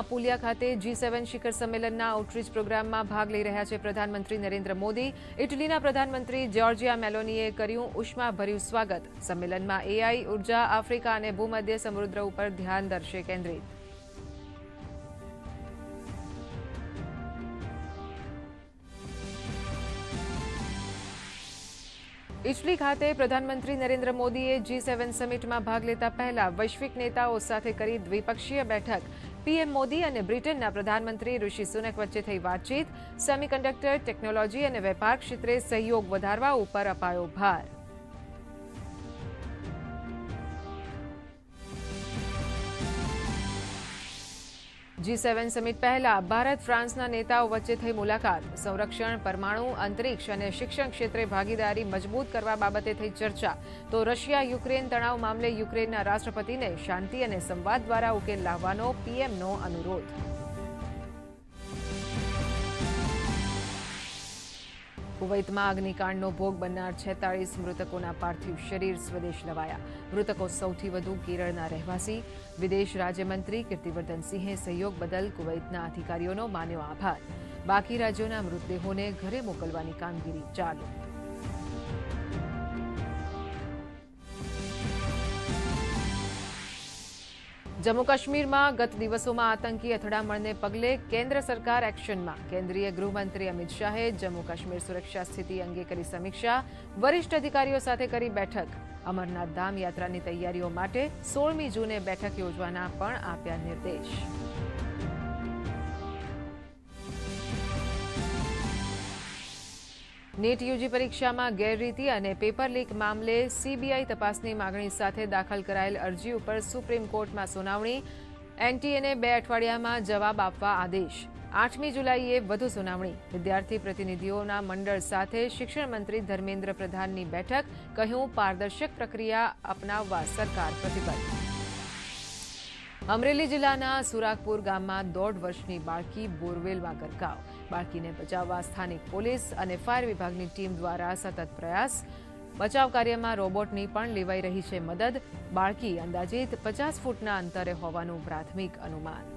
Apulia ખાતે G7 शिखर सम्मेलनના outreach પ્રોગ્રામમાં ભાગ લઈ રહ્યા છે પ્રધાનમંત્રી નરેન્દ્ર મોદી, ઇટાલીના પ્રધાનમંત્રી જોર્જિયા મેલોનીએ કર્યું ઉષ્માભર્યું સ્વાગત. સમેલનમાં AI, ઊર્જા, આફ્રિકા અને ભૂમધ્ય સમુદ્ર ઉપર ધ્યાન દર્શકે કેન્દ્રિત. ઇટલી ખાતે પ્રધાનમંત્રી નરેન્દ્ર મોદીએ જી સેવન સમિટમાં ભાગ લેતા પહેલા વૈશ્વિક નેતાઓ સાથે કરી દ્વિપક્ષીય બેઠક પીએમ મોદી અને બ્રિટનના પ્રધાનમંત્રી ઋષિ સુનક વચ્ચે થઈ વાતચીત સેમિકન્ડક્ટર ટેકનોલોજી અને વેપાર ક્ષેત્રે સહયોગ વધારવા ઉપર અપાયો ભાર जी7 સમિટ પહેલા ભારત ફ્રાન્સના નેતાઓ વચ્ચે થઈ મુલાકાત સંરક્ષણ પરમાણુ અંતરિક્ષ અને શિક્ષણ ક્ષેત્રે ભાગીદારી મજબૂત કરવા બાબતે થઈ ચર્ચા તો રશિયા યુક્રેન તણાવ મામલે યુક્રેનના રાષ્ટ્રપતિને શાંતિ અને સંવાદ દ્વારા ઉકેલ લાવવાનો પીએમનો અનુરોધ કુવૈતમાં અગ્નિકાંડનો ભોગ બનનાર છેતાળીસ મૃતકોના પાર્થિવ શરીર સ્વદેશ લવાયા મૃતકો સૌથી વધુ કેરળના રહેવાસી વિદેશ રાજ્યમંત્રી કીર્તિવર્ધનસિંહે સહયોગ બદલ કુવૈતના અધિકારીઓનો માન્યો આભાર બાકી રાજ્યોના મૃતદેહોને ઘરે મોકલવાની કામગીરી ચાલુ જમ્મુ કાશ્મીરમાં ગત દિવસોમાં આતંકી અથડામણને પગલે કેન્દ્ર સરકાર એક્શનમાં કેન્દ્રીય ગૃહમંત્રી અમિત શાહે જમ્મુ કાશ્મીર સુરક્ષા સ્થિતિ અંગે કરી સમીક્ષા વરિષ્ઠ અધિકારીઓ સાથે કરી બેઠક અમરનાથ ધામ યાત્રાની તૈયારીઓ માટે સોળમી જૂને બેઠક યોજવાના પણ આપ્યા નિર્દેશ નેટ યુજી પરીક્ષામાં ગેરરીતિ અને પેપર લીક મામલે સીબીઆઈ તપાસની માંગણી સાથે દાખલ કરાયેલ અરજી ઉપર સુપ્રીમ કોર્ટમાં સુનાવણી એનટીએને બે અઠવાડિયામાં જવાબ આપવા આદેશ આઠમી જુલાઈએ વધુ સુનાવણી વિદ્યાર્થી પ્રતિનિધિઓના મંડળ સાથે શિક્ષણ મંત્રી ધર્મેન્દ્ર પ્રધાનની બેઠક કહ્યું પારદર્શક પ્રક્રિયા અપનાવવા સરકાર પ્રતિબદ્ધ અમરેલી જિલ્લાના સુરાગપુર ગામમાં દોઢ વર્ષની બાળકી બોરવેલમાં ગરકાવ બાળકીને બચાવવા સ્થાનિક પોલીસ અને ફાયર વિભાગની ટીમ દ્વારા સતત પ્રયાસ બચાવ કાર્યમાં રોબોટની પણ લેવાઈ રહી છે મદદ બાળકી અંદાજિત પચાસ ફૂટના અંતરે હોવાનું પ્રાથમિક અનુમાન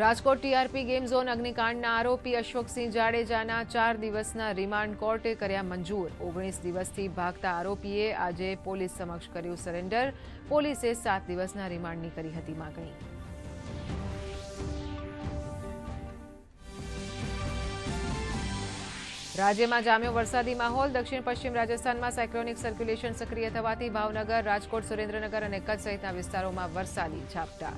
राजकोट टीआरपी गेम जोन अग्निकांडना आरोपी अशोक सिंह जाड़ेजाना 4 દિવસના રીમાન્ડ કોર્ટે કર્યા મંજૂર 19 દિવસથી ભાગતા આરોપીએ આજે પોલીસ સમક્ષ કરી ઓ સરેન્ડર પોલીસે 7 દિવસના રીમાન્ડની કરી હતી માગણી રાજ્યમાં જામ્યો વરસાદી માહોલ દક્ષિણ પશ્ચિમ રાજસ્થાનમાં સેક્રોનિક સર્ક્યુલેશન સક્રિય થવાથી ભાવનગર રાજકોટ સુરેન્દ્રનગર અનેકજ સહિત આ વિસ્તારોમાં વર્ષાલી છાપટા